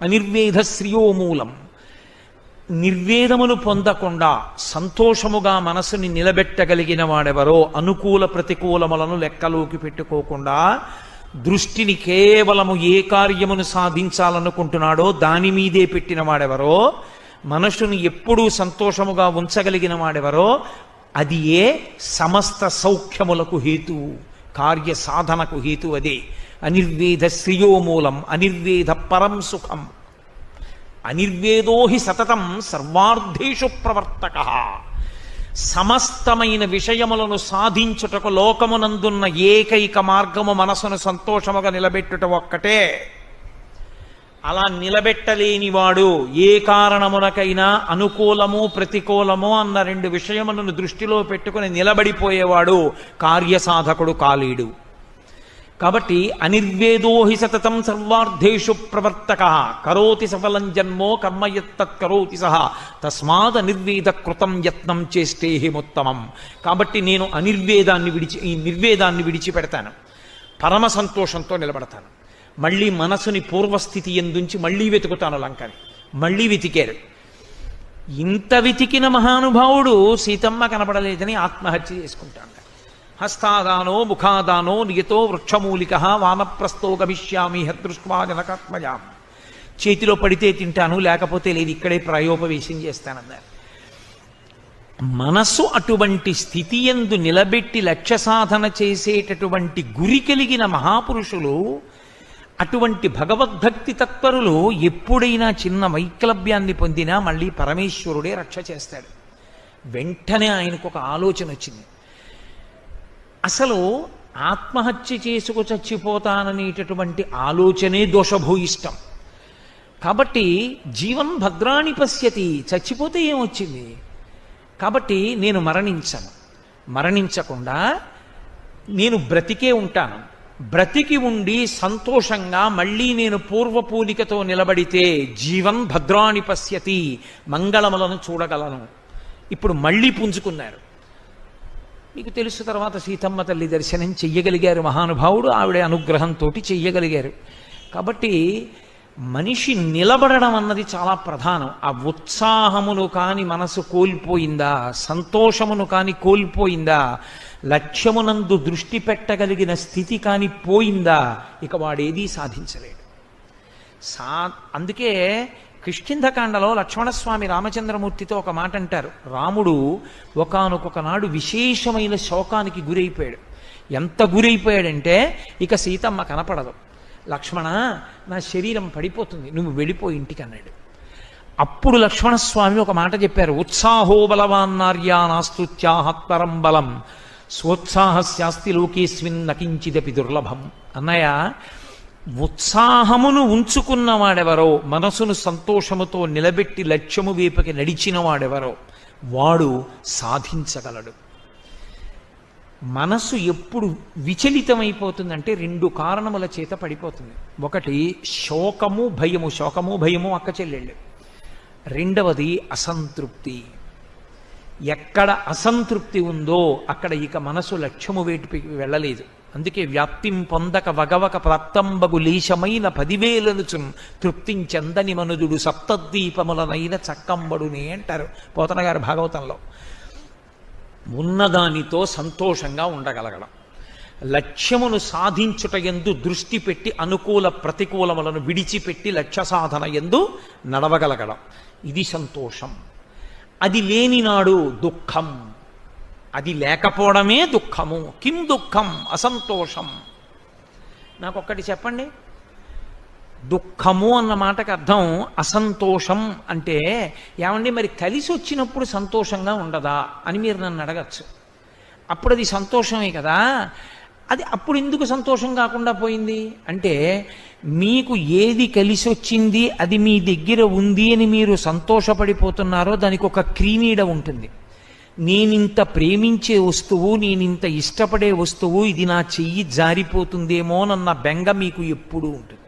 అనిర్వేద శ్రియోమూలం నిర్వేదమును పొందకుండా సంతోషముగా మనసుని నిలబెట్టగలిగిన వాడెవరో అనుకూల ప్రతికూలములను లెక్కలోకి పెట్టుకోకుండా దృష్టిని కేవలము ఏ కార్యమును సాధించాలనుకుంటున్నాడో దాని మీదే పెట్టిన వాడెవరో మనసును ఎప్పుడూ సంతోషముగా ఉంచగలిగిన వాడెవరో అది ఏ సమస్త సౌఖ్యములకు హేతువు కార్య సాధనకు హేతు అదే. అనిర్వేద శ్రియోమూలం అనిర్వేద పరం సుఖం. అనిర్వేదో హి సతతం సర్వార్థేషు ప్రవర్తక. సమస్తమైన విషయములను సాధించుటకు లోకమునందున్న ఏకైక మార్గము మనసును సంతోషముగా నిలబెట్టుట ఒక్కటే. అలా నిలబెట్టలేనివాడు ఏ కారణమునకైనా అనుకూలము ప్రతికూలము అన్న రెండు విషయములను దృష్టిలో పెట్టుకుని నిలబడిపోయేవాడు కార్యసాధకుడు కాలేడు. కాబట్టి అనిర్వేదోహి సతతం సర్వార్థేషు ప్రవర్తక కరోతి సఫలం జన్మో కర్మయత్తత్ కరోతి సహ తస్మాత్ అనిర్వేద కృతం యత్నం చేస్తే హిముత్తమం కాబట్టి నేను అనిర్వేదాన్ని విడిచి ఈ నిర్వేదాన్ని విడిచిపెడతాను. పరమ సంతోషంతో నిలబడతాను. మళ్ళీ మనసుని పూర్వస్థితి ఎందుంచి మళ్ళీ వెతుకుతాను లంకని. మళ్ళీ వెతికారు. ఇంత వెతికిన మహానుభావుడు సీతమ్మ కనపడలేదని ఆత్మహత్య చేసుకుంటాడు. హస్తాదానో ముఖాదానో నియతో వృక్షమూలిక వానప్రస్థో గమిష్యామి హదృష్వా జనకాత్మజాం చేతిలో పడితే తింటాను లేకపోతే లేదు ఇక్కడే ప్రాయోపవేశం చేస్తానన్నారు. మనస్సు అటువంటి స్థితి ఎందు నిలబెట్టి లక్ష్య సాధన చేసేటటువంటి గురి కలిగిన మహాపురుషులు అటువంటి భగవద్భక్తి తత్పరులు ఎప్పుడైనా చిన్న వైక్లభ్యాన్ని పొందినా మళ్ళీ పరమేశ్వరుడే రక్ష చేస్తాడు. వెంటనే ఆయనకు ఒక ఆలోచన వచ్చింది అసలు ఆత్మహత్య చేసుకు చచ్చిపోతాననేటటువంటి ఆలోచనే దోషభూయిష్టం. కాబట్టి జీవన్ భద్రాణి పశ్యతి చచ్చిపోతే ఏమొచ్చింది? కాబట్టి నేను మరణించను. మరణించకుండా నేను బ్రతికే ఉంటాను. బ్రతికి ఉండి సంతోషంగా మళ్ళీ నేను పూర్వపూలికతో నిలబడితే జీవన్ భద్రాణి పశ్యతి మంగళములను చూడగలను. ఇప్పుడు మళ్ళీ పుంజుకున్నారు. మీకు తెలుసు తర్వాత సీతమ్మ తల్లి దర్శనం చెయ్యగలిగారు మహానుభావుడు ఆవిడ అనుగ్రహంతో చెయ్యగలిగారు. కాబట్టి మనిషి నిలబడడం అన్నది చాలా ప్రధానం. ఆ ఉత్సాహమును కాని మనసు కోల్పోయిందా సంతోషమును కాని కోల్పోయిందా లక్ష్యమునందు దృష్టి పెట్టగలిగిన స్థితి కాని పోయిందా ఇక వాడేదీ సాధించలేడు. సా అందుకే కిష్కింధకాండలో లక్ష్మణస్వామి రామచంద్రమూర్తితో ఒక మాట అంటారు. రాముడు ఒకనొక నాడు విశేషమైన శోకానికి గురైపోయాడు. ఎంత గురైపోయాడంటే ఇక సీతమ్మ కనపడదు. లక్ష్మణ నా శరీరం పడిపోతుంది నువ్వు వెళ్ళిపోయి ఇంటికి అన్నాడు అప్పుడు లక్ష్మణస్వామి ఒక మాట చెప్పారు. ఉత్సాహో బలవాన్నార్యా నాస్తుత్యాహత్పరం బలం. స్వోత్సాహస్యాస్తి లోకేస్మిన్ నకించిదపి దుర్లభం. అన్నయ్య ఉత్సాహమును ఉంచుకున్న వాడెవరో మనసును సంతోషముతో నిలబెట్టి లక్ష్యము వైపుకి నడిచిన వాడెవరో వాడు సాధించగలడు. మనసు ఎప్పుడు విచలితమైపోతుందంటే రెండు కారణముల చేత పడిపోతుంది. ఒకటి శోకము భయము. శోకము భయము అక్క చెల్లెళ్ళు. రెండవది అసంతృప్తి. ఎక్కడ అసంతృప్తి ఉందో అక్కడ ఇక మనసు లక్ష్యము వేటికి వెళ్ళలేదు. అందుకే వ్యాప్తిం పొందక వగవక ప్రాప్తంబగు పదివేలను పదివేలనుచున్ తృప్తించందని మనుదుడు సప్తద్వీపములనైన చక్కంబడునే అంటారు పోతన గారు భాగవతంలో. ఉన్నదానితో సంతోషంగా ఉండగలగడం. లక్ష్యమును సాధించుట ఎందు దృష్టి పెట్టి అనుకూల ప్రతికూలములను విడిచిపెట్టి లక్ష్య సాధన ఎందు నడవగలగడం. ఇది సంతోషం. అది లేనినాడు దుఃఖం. అది లేకపోవడమే దుఃఖము. కిం దుఃఖం? అసంతోషం. నాకొక్కటి చెప్పండి. దుఃఖము అన్న మాటకు అర్థం అసంతోషం అంటే ఏమండి మరి కలిసి వచ్చినప్పుడు సంతోషంగా ఉండదా అని మీరు నన్ను అడగచ్చు. అప్పుడు అది సంతోషమే కదా. అది అప్పుడు ఎందుకు సంతోషం కాకుండా పోయింది? అంటే మీకు ఏది కలిసి వచ్చింది అది మీ దగ్గర ఉంది అని మీరు సంతోషపడిపోతున్నారో దానికి ఒక క్రీనీడ ఉంటుంది. నేనింత ప్రేమించే వస్తువు నేనింత ఇష్టపడే వస్తువు ఇది నా చెయ్యి జారిపోతుందేమోనన్న బెంగ మీకు ఎప్పుడూ ఉంటుంది.